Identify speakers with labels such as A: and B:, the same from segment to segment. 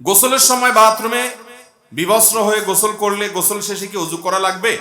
A: গোসলের সময় বাথরুমে বিবস্ত্র হয়ে গোসল করলে গোসল শেষে কি অজু করা লাগবে?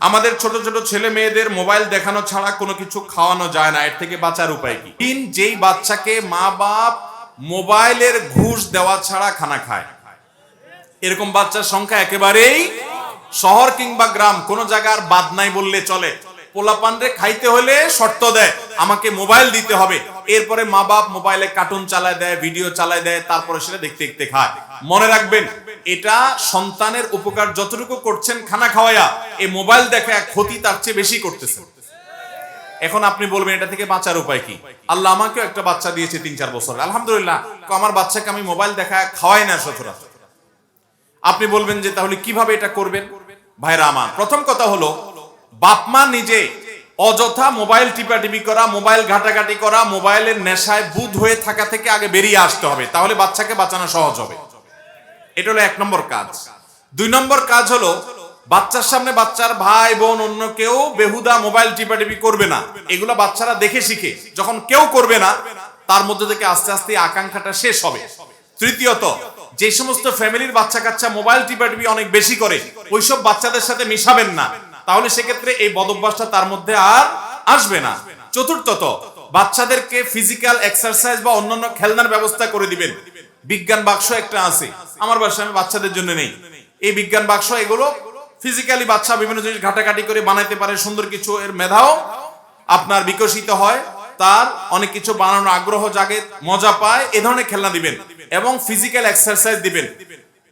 A: আমাদের ছোট ছোট ছেলে মেয়েদের মোবাইল দেখানো ছাড়া কোনো কিছু খাওয়ানো যায় না। এর থেকে বাঁচার উপায় কি? তিন, যেই বাচ্চাকে মা বাপ মোবাইলের ঘুষ দেওয়া ছাড়া খানা খায়। এরকম বাচ্চার সংখ্যা একেবারেই শহর কিংবা গ্রাম কোনো জায়গার বাদ নাই বললে চলে। পোলাপানরে খাইতে হলে শর্ত দেয়, আমাকে মোবাইল দিতে হবে। এরপরে মা বাপ মোবাইলে কার্টুন চালায় দেয়, ভিডিও চালায় দেয়, তারপরে সেটা দেখতে দেখতে খায়। মনে রাখবেন, এটা সন্তানের উপকার যতটুকু করছেন খানা খাওয়াইয়া, এই মোবাইল দেখা ক্ষতি তার চেয়ে বেশি করতেছেন এখন আপনি বলবেন, এটা থেকে বাঁচার উপায় কি? আল্লাহ আমাকেও একটা বাচ্চা দিয়েছে তিন চার বছর। আলহামদুলিল্লাহ, আমার বাচ্চাকে আমি মোবাইল দেখা খাওয়াই না সচরাচর। আপনি বলবেন যে, তাহলে কীভাবে এটা করবেন? ভাইরা আমার, প্রথম কথা হলো বাপমা নিজে অযথা মোবাইল টিপাটিপি করা, মোবাইল ঘাটাঘাটি করা, মোবাইলের নেশায় বুধ হয়ে থাকা থেকে আগে বেরিয়ে আসতে হবে, তাহলে বাচ্চাকে বাঁচানো সহজ হবে। এটা হলো এক নম্বর কাজ। দুই নম্বর কাজ হলো, বাচ্চার সামনে বাচ্চার ভাই, বোন, অন্য কেউ বেহুদা মোবাইল টিপাটিপি করবে না। এগুলো বাচ্চারা দেখে শিখে, যখন কেউ করবে না, তার মধ্যে থেকে আস্তে আস্তে আকাঙ্ক্ষাটা শেষ হবে। তৃতীয়ত, যে সমস্ত ফ্যামিলির বাচ্চা কাচ্চা মোবাইল টিপাটিপি অনেক বেশি করে, ওইসব বাচ্চাদের সাথে মিশাবেন না। তাহলে সেক্ষেত্রে এই বদভ্যাসটা তার মধ্যে আর আসবে না। চতুর্থত, বাচ্চাদেরকে ফিজিক্যাল এক্সারসাইজ বা অন্যান্য খেলনার ব্যবস্থা করে দিবেন। বিজ্ঞান বাক্স একটা আছে। আমার বাসায় আমি বাচ্চাদের জন্য নেই। এই বিজ্ঞান বাক্স, এগুলো ফিজিক্যালি বাচ্চা বিভিন্ন জিনিস ঘাটাঘাটি করে বানাইতে পারে, সুন্দর কিছু এর মেধাও আপনার বিকশিত হয়। তার অনেক কিছু বানানোর আগ্রহ জাগে, মজা পায়, এ ধরনের খেলনা দিবেন এবং ফিজিক্যাল এক্সারসাইজ দিবেন।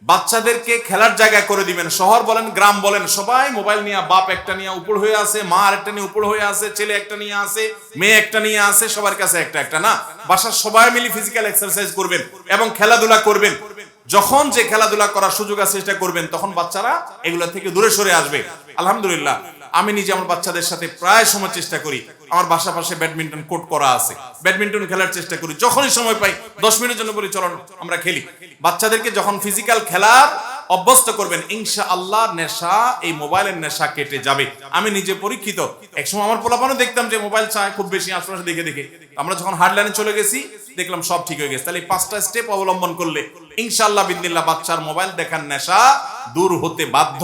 A: বাচ্চাদেরকে খেলার জায়গা করে দিবেন। শহর বলেন, গ্রাম বলেন, সবাই মোবাইল নিয়ে বাপ একটা নিয়ে উপর হয়ে আছে, মা আরেকটা নিয়ে উপর হয়ে আছে, ছেলে একটা নিয়ে আছে, মেয়ে একটা নিয়ে আছে, সবার কাছে একটা একটা, না? বাসার সবাই মিলে ফিজিক্যাল এক্সারসাইজ করবেন এবং খেলাধুলা করবেন। যখন যে খেলাধুলা করার সুযোগ আছে, সেটা করবেন। তখন বাচ্চারা এগুলা থেকে দূরে সরে আসবে। আলহামদুলিল্লাহ। আমি নিজে আমার বাচ্চাদের সাথে প্রায় সময় চেষ্টা করি। আমার বাসা পাশে ব্যাডমিন্টন কোর্ট করা আছে। ব্যাডমিন্টন খেলার চেষ্টা করি। যখনই সময় পাই, দশ মিনিটের জন্য বলি চলুন আমরা খেলি। বাচ্চাদেরকে যখন ফিজিক্যাল খেলার অভ্যস্ত করবেন ইনশা আল্লাহ নেশা, এই মোবাইলের নেশা কেটে যাবে। আমি নিজে পরীক্ষিত। একসময় আমার পোলাপানও দেখতাম যে মোবাইল চায় খুব বেশি আশপাশে দেখে দেখে। আমরা যখন হার্ডলাইনে চলে গেছি, দেখলাম সব ঠিক হয়ে গেছে। তাহলে এই পাঁচটা স্টেপ অবলম্বন করলে ইনশাআল্লাহ বিদিল্লাহ বাচ্চার মোবাইল দেখার নেশা দূর হতে বাধ্য।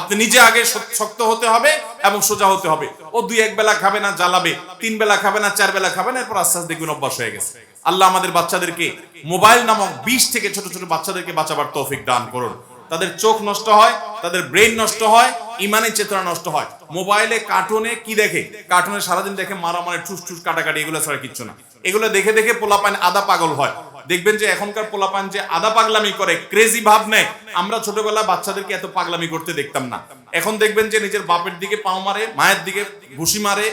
A: আপনি নিজে আগে শক্ত হতে হবে এবং সোজা হতে হবে। ও দুই এক বেলা খাবে না, জ্বালাবে। তিন বেলা খাবে না, চার বেলা খাবে না, এরপর আস্তে আস্তে দেখবেন অভ্যাস হয়ে গেছে। আল্লাহ আমাদের বাচ্চাদেরকে মোবাইল নামক বিষ থেকে ছোট ছোট বাচ্চাদেরকে বাঁচাবার তৌফিক দান করুন। তাদের চোখ নষ্ট হয়, তাদের ব্রেন নষ্ট হয় ইমানের চেতনা নষ্ট হয়। মোবাইলে, কার্টুনে কি দেখে? কার্টুনে সারাদিন দেখে মারামারি, ঠুস ঠুস, কাটাকাটি, এগুলো ছাড়া কিচ্ছু না। এগুলো দেখে দেখে পোলাপান আদা পাগল হয়। দেখবেন যে এখনকার পোলাপান যে আদা পাগলামি করে ক্রেজি ভাব নেয়। আমরা ছোটবেলা বাচ্চাদেরকে এত পাগলামি করতে দেখতাম না। এখন দেখবেন যে নিজের বাপের দিকে পাও মারে, মায়ের দিকে ঘুষি মারে।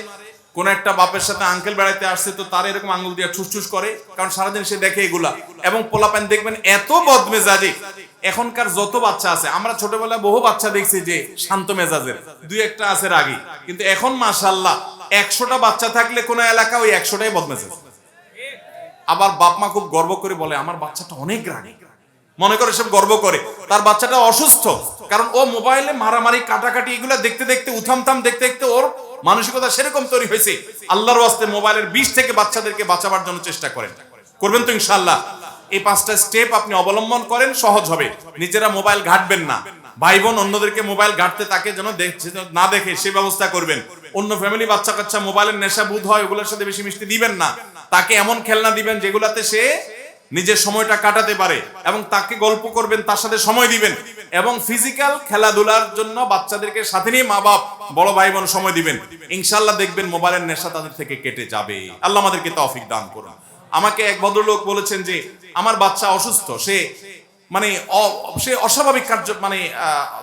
A: কোন একটা বাপের সাথে আঙ্কেল বেড়াইতে আসছে তো তার এরকম আঙ্গুল দিয়ে ঠুসঠুস করে, কারণ সারাদিন সে দেখে এগুলা। এবং পোলাপান দেখবেন এত বদমেজাজি। এখনকার যত বাচ্চা আছে, আমরা ছোটবেলায় বহু বাচ্চা দেখছি যে শান্ত মেজাজের। দুই একটা আছে রাগী। কিন্তু এখন মাশাল্লাহ একশোটা বাচ্চা থাকলে কোন এলাকা ওই একশোটাই বদমেজাজ। আবার বাপ মা খুব গর্ব করে বলে, আমার বাচ্চাটা অনেক রাগী। মনে করে সব গর্ব করে। তার বাচ্চাটা অসুস্থ। কারণ ও মোবাইলে মারামারি, কাটাকাটি এগুলো দেখতে দেখতে, উথামথাম দেখতে দেখতে ওর মানসিকতা সেরকম তৈরি হয়েছে। আল্লাহর ওয়াস্তে মোবাইলের বিষ থেকে বাচ্চাদেরকে বাঁচাবার জন্য চেষ্টা করেন। করবেন তো ইনশাল্লাহ এই পাঁচটা স্টেপ আপনি অবলম্বন করেন, সহজ হবে। নিজেরা মোবাইল ঘাটবেন না। ভাই বোন অন্যদেরকে মোবাইল ঘাটতে তাকে যেন না দেখে সে ব্যবস্থা করবেন। অন্য ফ্যামিলি বাচ্চা কাচ্চা মোবাইলের নেশা বুধ হয়, ওগুলোর সাথে বেশি মিষ্টি দিবেন না। তাকে এমন খেলনা দিবেন যেগুলাতে সে নিজের সময়টা কাটাতে পারে এবং তাকে গল্প করবেন, তার সাথে সময় দিবেন এবং ফিজিক্যাল খেলাধুলার জন্য বাচ্চাদেরকে সাথে নিয়ে মা বাপ বড় ভাই বোন সময় দিবেন। ইনশাল্লাহ দেখবেন মোবাইলের নেশা তাদের থেকে কেটে যাবে। আল্লাহ আমাদেরকে তৌফিক দান করুন। আমাকে এক ভদ্রলোক বলেছেন যে, আমার বাচ্চা অসুস্থ, সে মানে সে অস্বাভাবিক কার্য মানে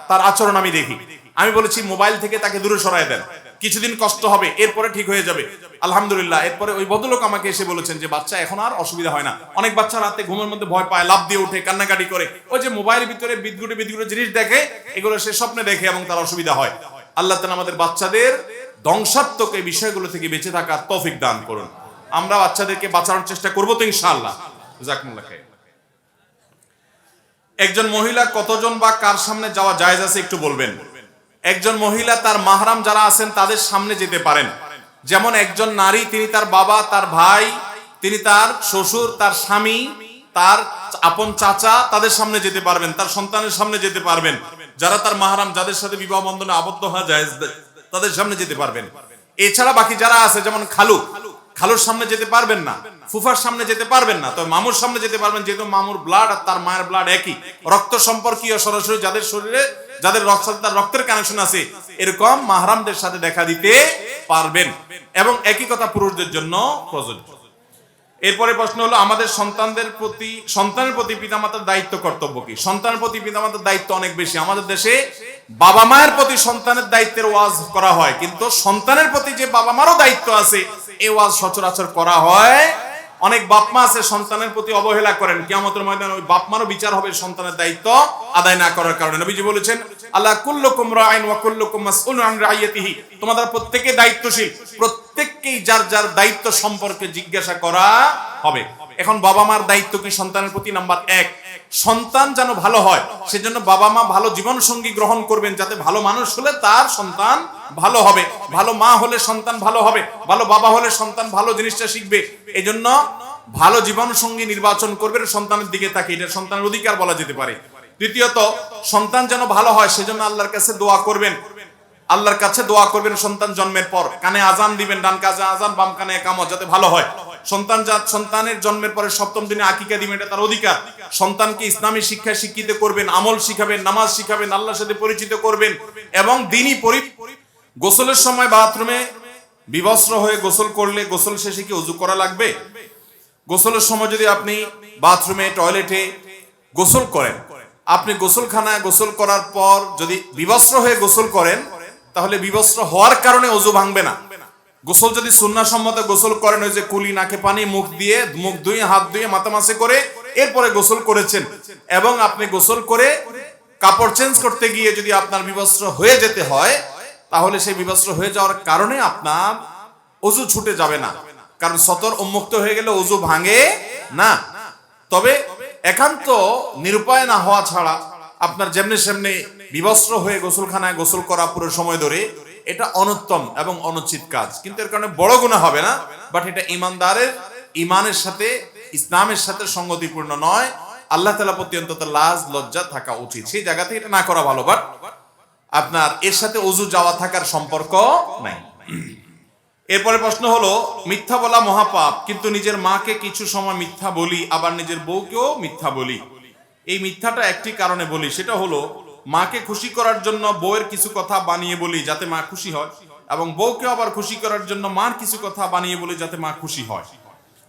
A: তার আচরণ আমি দেখি। আমি বলেছি, মোবাইল থেকে তাকে দূরে সরায় দেন। কিছুদিন কষ্ট হবে, এরপরে ঠিক হয়ে যাবে। আলহামদুলিল্লাহ, এরপরে ওই ভদ্রলোক আমাকে এসে বলেছেন যে, বাচ্চা, এখন আর অসুবিধা হয় না। অনেক বাচ্চা রাতে ঘুমের মধ্যে ভয় পায় লাভ দিয়ে ওঠে, কান্নাকাটি করে। ওই যে মোবাইলের ভিতরে বিদ্যুটে বিদ্যুটে জিনিস দেখে, এগুলো সে স্বপ্নে দেখে এবং তার অসুবিধা হয়। আল্লাহ তালা আমাদের বাচ্চাদের ধ্বংসাত্মক এই বিষয়গুলো থেকে বেঁচে থাকার তৌফিক দান করুন। আমরা বাচ্চাদেরকে বাঁচানোর চেষ্টা করব তো ইনশাআল্লাহ। জাকমুল্লাহ একজন মহিলা কতজন বা কার সামনে যাওয়া জায়েজ আছে একটু বলবেন? একজন মহিলা, তার মাহরাম যারা আছেন, তাদের সামনে যেতে পারেন। যেমন একজন নারী, তিনি তার বাবা, তার ভাই, তিনি তার শ্বশুর, তার স্বামী, তার আপন চাচা, তাদের সামনে যেতে পারবেন, তার সন্তানের সামনে যেতে পারবেন। যারা তার মাহারাম, যাদের সাথে বিবাহ বন্ধনে আবদ্ধ হওয়া যায়, তাদের সামনে যেতে পারবেন। এছাড়া বাকি যারা আছে, যেমন খালু, খালুর সামনে যেতে পারবেন না, ফুফার সামনে যেতে পারবেন না, তবে মামুর সামনে যেতে পারবেন, যেহেতু মামুর ব্লাড আর তার মায়ের ব্লাড একই। রক্ত সম্পর্কীয় সরাসরি যাদের শরীরে যাদের রক্ত সাথে তার রক্তের কানেকশন আছে, এরকম মাহারামদের সাথে দেখা দিতে পারবেন। এবং একই কথা পুরুষদের জন্য প্রযোজ্য। এরপরে প্রশ্ন হলো, আমাদের সন্তানদের প্রতি, সন্তানের প্রতি পিতামাতার দায়িত্ব কর্তব্য কি? সন্তানের প্রতি পিতামাতার দায়িত্ব অনেক বেশি। আমাদের দেশে বাবা মায়ের প্রতি সন্তানের দায়িত্বের ওয়াজ করা হয়, কিন্তু সন্তানের প্রতি যে বাবা মারও দায়িত্ব আছে এই ওয়াজ সচরাচর করা হয় অনেক বাপমা আছে, সন্তানের প্রতি অবহেলা করেন। কিয়ামতের ময়দানে ওই বাপমারও বিচার হবে, সন্তানের দায়িত্ব আদায় না করার কারণে। নবীজি বলেছেন, আল্লাহ কুল্লুকুম রাইন ওয়া কুল্লুকুম মাসউলুন আন রাইয়াতিহি। তোমাদের প্রত্যেককে দায়িত্বশীল, প্রত্যেককেই যার যার দায়িত্ব সম্পর্কে জিজ্ঞাসা করা হবে। এখন বাবা মার দায়িত্ব কি? সন্তানের প্রতি নাম্বার এক। সন্তান যেন ভালো হয়, সেজন্য বাবা মা ভালো জীবন সঙ্গী গ্রহণ করবেন, যাতে ভালো মানুষ হলে তার সন্তান ভালো হবে। ভালো মা হলে সন্তান ভালো হবে, ভালো বাবা হলে সন্তান ভালো জিনিসটা শিখবে। এই জন্য ভালো জীবন সঙ্গী নির্বাচন করবেন সন্তানের দিকে তাকে এটা সন্তানের অধিকার বলা যেতে পারে। দ্বিতীয়ত, সন্তান যেন ভালো হয়, সেজন্য আল্লাহর কাছে দোয়া করবেন। আল্লাহর কাছে দোয়া করবেন, সন্তান জন্মের পর। কানে আজান দিবেন, ডান কাজে আজান, বাম কানে একামত, যাতে ভালো হয়। সন্তান যা সন্তানের জন্মের পরে সপ্তম দিনে আকিকা দিবেন, এটা তার অধিকার। সন্তানকে ইসলামী শিক্ষায় শিক্ষিত করবেন, আমল শিখাবেন, নামাজ শিখাবেন, আল্লাহর সাথে পরিচিত করবেন এবং দিনই পরি গোসলের সময় বাথরুমে বিবস্ত্র হয়ে গোসল করলে গোসল শেষে কি উজু করা লাগবে? গোসলের সময় যদি আপনি বাথরুমে, টয়লেটে গোসল করেন, আপনি গোসলখানায় গোসল করার পর যদি বিবস্ত্র হয়ে গোসল করেন তাহলে বিবস্ত্র হওয়ার কারণে অজু ভাঙবে না। গোসল যদি সুন্নাসম্মত গোসল করেন, ওই যে কুলি, নাকে পানি, মুখ দিয়ে, মুখ ধুয়ে, হাত ধুয়ে, মাথা মাসে করে এরপরে গোসল করেছেন এবং আপনি গোসল করে কাপড় চেঞ্জ করতে গিয়ে যদি আপনার বিবস্ত্র হয়ে যেতে হয়, তাহলে সেই বিবস্ত্র হয়ে যাওয়ার কারণে আপনার অজু ছুটে যাবে না। কারণ সতর উন্মুক্ত হয়ে গেলে অজু ভাঙে না। তবে একান্ত নিরুপায় না হওয়া ছাড়া আপনার যেমনি সেমনি বিবস্ত্র হয়ে গোসলখানায় গোসল করা পুরো সময় ধরে, এটা অনুত্তম এবং অনুচিত কাজ। কিন্তু এর কারণে বড় গুণা হবে না বাট এটা ইমানদারের, ইমানের সাথে, ইসলামের সাথে সঙ্গতিপূর্ণ নয়। আল্লাহ তালা প্রতি অন্তত লাজ, লজ্জা থাকা উচিত। সেই জায়গা থেকে এটা না করা ভালো বাট আপনার এর সাথে অজু যাওয়া থাকার সম্পর্ক নাই। এরপরে প্রশ্ন হলো, মিথ্যা বলা মহাপাপ, কিন্তু নিজের মাকে কিছু সময় মিথ্যা বলি, আবার নিজের বউকেও মিথ্যা বলি। এই মিথ্যাটা একটি কারণে বলি, সেটা হলো, মাকে খুশি করার জন্য বউয়ের কিছু কথা বানিয়ে বলি যাতে মা খুশি হয়, এবং বউকে আবার খুশি করার জন্য মার কিছু কথা বানিয়ে বলি যাতে মা খুশি হয়।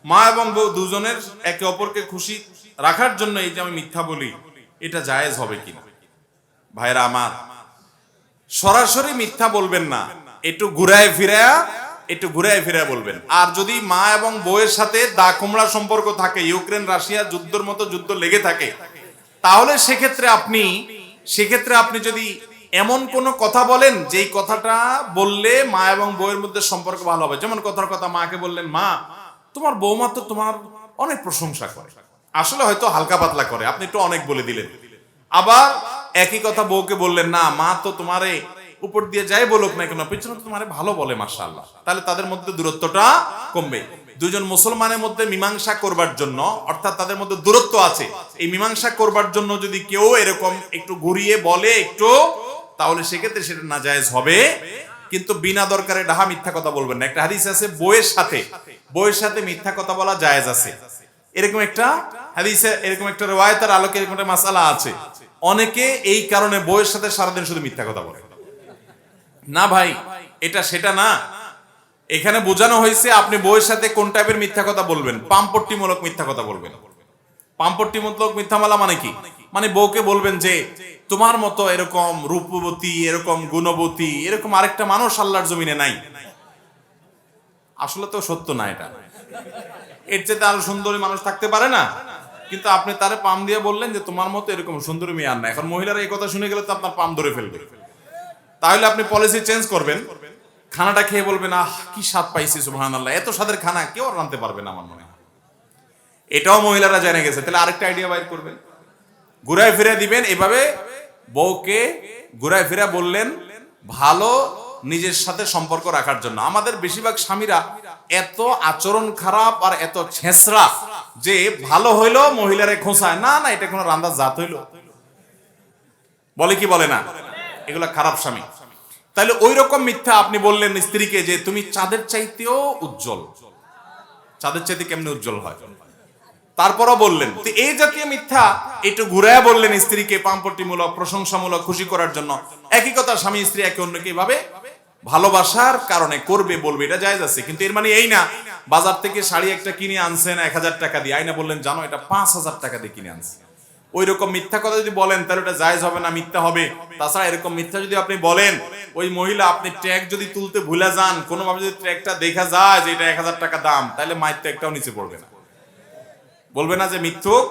A: মা এবং বউ দুজনের একে অপরকে খুশি রাখার জন্য এই যে আমি মিথ্যা বলি, এটা জায়েজ হবে কিনা? ভাইরা আমার, সরাসরি মিথ্যা বলবেন না, একটু ঘুরায় ফিরায়া, একটু ঘুরায় ফিরায় বলবেন। আর যদি মা এবং বউয়ের সাথে দা কুমড়া সম্পর্ক থাকে ইউক্রেন রাশিয়া যুদ্ধের মতো যুদ্ধ লেগে থাকে তাহলে সেক্ষেত্রে আপনি সেক্ষেত্রে আপনি যদি এমন কোনো কথা বলেন, যেই কথাটা বললে মা এবং বউয়ের মধ্যে সম্পর্ক ভালো হবে। যেমন কথার কথা মাকে বললেন, মা, তোমার বৌমা তো তোমার অনেক প্রশংসা করে। আসলে হয়তো হালকা পাতলা করে। আপনি একটু অনেক বলে দিলেন। আবার একই কথা বউকে বললেন, না, মা তো তোমারে উপর দিয়ে যাই বলুক না কেন, পেছনে তোমারে ভালো বলে, মাশাআল্লাহ। তাহলে তাদের মধ্যে দূরত্বটা কমবে। দুজন মুসলমানের মধ্যে মীমাংসা করবার জন্য, অর্থাৎ তাদের মধ্যে দূরত্ব আছে। এই মীমাংসা করবার জন্য যদি কেউ এরকম একটু ঘুরিয়ে বলে একটু, তাহলে সেক্ষেত্রে সেটা না জায়েজ হবে। কিন্তু বিনা দরকারে ডাহা মিথ্যা কথা বলবেন না। একটা হাদিস আছে, বইয়ের সাথে বইয়ের সাথে মিথ্যা কথা বলা জায়েজ আছে। এরকম একটা হাদিসে, এরকম একটা রেওয়ায়তের আলোকে এরকম একটা মাসালা আছে। অনেকে এই কারণে বইয়ের সাথে সারাদিন শুধু মিথ্যা কথা বলে। না ভাই, এটা সেটা না। এখানে বোঝানো হয়েছে আপনি বইয়ের সাথে কোন টাইপের মিথ্যা কথা বলবেন। পাম্পট্টিমূলক মিথ্যা কথা বলবেন। পাম্পট্টিমূলক মিথ্যা মালা মানে কি? মানে বউকে বলবেন যে, তোমার মতো এরকম রূপবতী, এরকম গুণবতী, এরকম আরেকটা মানুষ আল্লাহর জমিনে নাই। আসলে তো সত্য না এটা। এর চেয়ে আরও সুন্দরী মানুষ থাকতে পারে না। কিন্তু আপনি তারে পাম দিয়ে বললেন যে, তোমার মতো এরকম সুন্দরী মেয়ে আর না এখন মহিলারা এই কথা শুনে গেলে তো আপনার পাম ধরে ফেলবে। তাহলে আপনি পলিসি চেঞ্জ করবেন। খানাটা খেয়ে বলবেন, আহ, কি স্বাদ পাইছি সুবহান আল্লাহ এত স্বাদের খানা কেউ আর রাঁধতে পারবে না আমার মনে হয়। এটাও মহিলারা জেনে গেছে। তাহলে আরেকটা আইডিয়া বাইর করবেন। ঘুরায় ফিরে দিবেন, এভাবে বউকে ঘুরায় ফিরে বললেন, ভালো নিজের সাথে সম্পর্ক রাখার জন্য। আমাদের বেশিরভাগ স্বামীরা এত আচরণ খারাপ আর এত ছেঁচড়া যে ভালো হইল মহিলারে খোঁসায় না না, এটা কোনো রান্দার জাত হইল। বলে কি বলে না? এগুলা খারাপ স্বামী। তাহলে ওই রকম মিথ্যা আপনি বললেন স্ত্রীকে যে তুমি চাঁদের চাইতেও উজ্জ্বল। চাঁদের চাইতে কেমনে উজ্জ্বল হয়? তারপরও বললেন এই জাতীয় মিথ্যা একটু ঘুরায় বললেন স্ত্রীকে পাম্পটিমূলক প্রশংসামূলক খুশি করার জন্য। একই কথা স্বামী স্ত্রী একে অন্যকে এভাবে ভালোবাসার কারণে করবে, বলবে, এটা জায়েজ আছে। কিন্তু এর মানে এই না, বাজার থেকে শাড়ি একটা কিনে আনছেন এক হাজার টাকা দিয়ে। আইনা বললেন, জানো, এটা পাঁচ হাজার টাকা দিয়ে কিনে আনছে। ওই রকম মিথ্যা কথা যদি বলেন, তাহলে ওটা জায়েজ হবে না, মিথ্যা হবে। তাছাড়া এরকম মিথ্যা যদি আপনি বলেন, ওই মহিলা আপনি ট্র্যাক যদি তুলতে ভুলে যান, কোনোভাবে যদি ট্র্যাকটা দেখা যায় যে এটা এক হাজার টাকা দাম, তাহলে মায়ের একটাও নিচে পড়বে না। বলবে না যে মিথ্যুক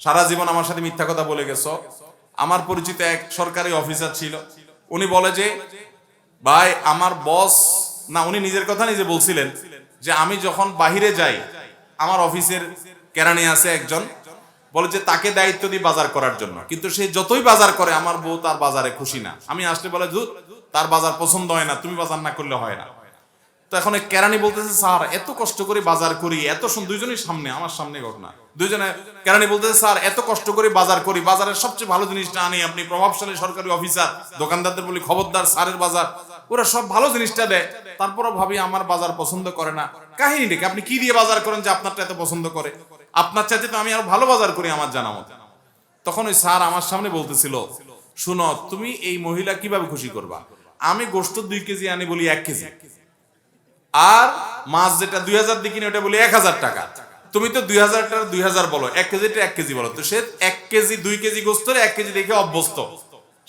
A: সারা জীবন আমার সাথে মিথ্যা কথা বলে গেছো। আমার পরিচিত এক সরকারি অফিসার ছিল। উনি বলে যে, ভাই, আমার বস না, উনি নিজের কথা নিজে বলছিলেন যে, আমি যখন বাহিরে যাই, আমার অফিসের কেরানি আছে একজন বলে যে তাকে দায়িত্ব দিই বাজার করার জন্য। কিন্তু সে যতই বাজার করে, আমার বউ তার বাজারে খুশি না। আমি আসলে বলে, ধুর, তার বাজার পছন্দ হয় না, তুমি বাজার না করলে হয় না। তো এখন কেরানি বলতেছে, স্যার, এত কষ্ট করে বাজার করি, এত দুইজনই সামনে, আমার সামনে ঘটনা। দুইজনে কেরানি বলতেছে, স্যার, এত কষ্ট করে বাজার করি, বাজারের সবচেয়ে ভালো জিনিসটা আনি আপনি, প্রভাবশালী সরকারি অফিসার, দোকানদারদের বলি, খবরদার, স্যারের বাজার, ওরা সব ভালো জিনিসটা দেয়। তারপরও ভাবি, আমার বাজার পছন্দ করে না। কাহিনী দেখে আপনি কি দিয়ে বাজার করেন যে আপনারটা এত পছন্দ করে? আপনার চাইতে তো আমি আরও ভালো বাজার করি আমার জানা মতো। তখন ওই স্যার আমার সামনে বলতেছিল, শুনো, তুমি এই মহিলা কীভাবে খুশি করবা? আমি গোস্ত দুই কেজি আনি বলি এক কেজি। আর মাছ যেটা দুই হাজার দিয়ে কিনে ওটা বলি এক হাজার টাকা। তুমি তো দুই হাজার টাকা দুই হাজার বলো, এক কেজিটা এক কেজি বলো। তো সে এক কেজি, দুই কেজি গোস্তরে এক কেজি দেখে অভ্যস্ত।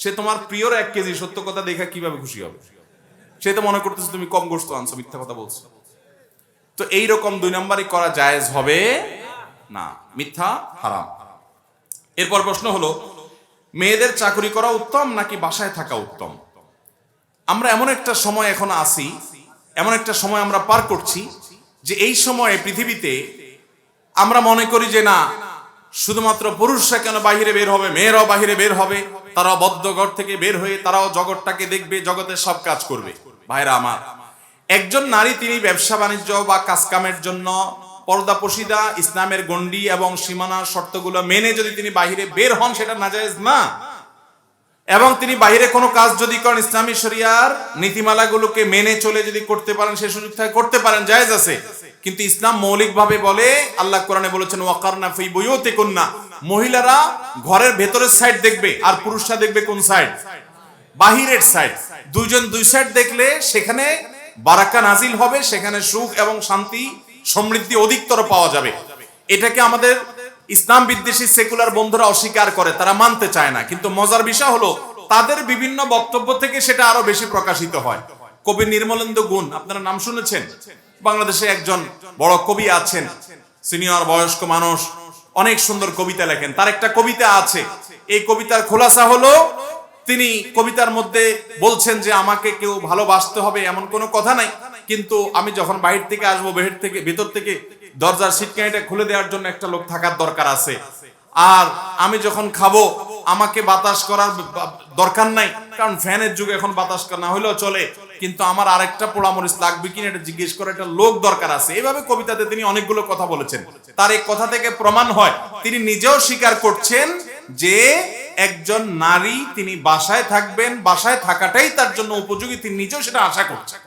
A: সে তোমার প্রিয়র এক কেজি, সত্য কথা দেখে কীভাবে খুশি হবে? সে তো মনে করতেছে, তুমি কম গোস্ত আনছো, মিথ্যা কথা বলছো। তো এই রকম দুই নম্বরই করা জায়েজ হবে। না, মিথ্যা, হারাম। এরপর প্রশ্ন হলো, মেয়েদের চাকরি করা উত্তম নাকি বাসায় থাকা উত্তম? আমরা এমন একটা সময় এখন আসি এমন একটা সময় আমরা পার করছি, যে এই সময়ে পৃথিবীতে আমরা মনে করি যে না, শুধুমাত্র পুরুষরা কেন বাহিরে বের হবে, মেয়েরাও বাহিরে বের হবে, তারাও বদ্ধ ঘর থেকে বের হয়ে তারাও জগৎটাকে দেখবে, জগতের সব কাজ করবে। ভাইরা আমার, একজন নারী তিনি ব্যবসা বাণিজ্য বা কাজকামের জন্য পর্দা পশিদা ইসলামের গণ্ডি এবং সীমানার শর্তগুলো মেনে যদি তিনি বাহিরে বের হন, সেটা নাজায়েজ না। এবং তিনি বাইরে কোনো কাজ যদি করেন, ইসলামী শরিয়ার নীতিমালাগুলোকে মেনে চলে যদি করতে পারেন, সে সুযোগ থাকে করতে পারেন, জায়েজ আছে। কিন্তু ইসলাম মৌলিকভাবে বলে, আল্লাহ কোরআনে বলেছেন, ওয়াকারনা ফি বুয়ুতি কুন্না মহিলারা ঘরের ভেতরের সাইড দেখবে, আর পুরুষরা দেখবে কোন সাইড বাহিরের সাইড দুইজন দুই সাইড দেখলে সেখানে বারাকা নাজিল হবে, সেখানে সুখ এবং শান্তি সমৃদ্ধি অধিকতর পাওয়া যাবে। এটাকে আমাদের ইসলাম বিদ্বেষী সেকুলার বন্ধুরা অস্বীকার করে, তারা মানতে চায় না। কিন্তু মজার বিষয় হলো, তাদের বিভিন্ন বক্তব্য থেকে সেটা আরও বেশি প্রকাশিত হয়। কবি নির্মলেন্দু গুণ, আপনারা নাম শুনেছেন? বাংলাদেশে একজন বড় কবি আছেন, সিনিয়র বয়স্ক মানুষ, অনেক সুন্দর কবিতা লেখেন। তার একটা কবিতা আছে, এই কবিতার খোলাসা হলো, তিনি কবিতার মধ্যে বলছেন যে আমাকে কেউ ভালোবাসতে হবে এমন কোনো কথা নাই। কিন্তু আমি যখন বাহির থেকে আসব, বেহের থেকে, ভেতর থেকে, দরজার সিটকানিটা খুলে দেওয়ার জন্য একটা লোক থাকার দরকার আছে। আর আমি যখন খাব, আমাকে বাতাস করার দরকার নাই, কারণ ফ্যানের যুগে এখন বাতাস না হলেও চলে। কিন্তু আমার আরেকটা পোড়ামরিচ লাগবে কিনা এটা জিজ্ঞেস করে একটা লোক দরকার আছে। এইভাবে কবিতাতে তিনি অনেকগুলো কথা বলেছেন। তার এই কথা থেকে প্রমাণ হয়, তিনি নিজেও স্বীকার করছেন যে একজন নারী তিনি বাসায় থাকবেন, বাসায় থাকাটাই তার জন্য উপযোগী, তিনি নিজেও সেটা আশা করছেন।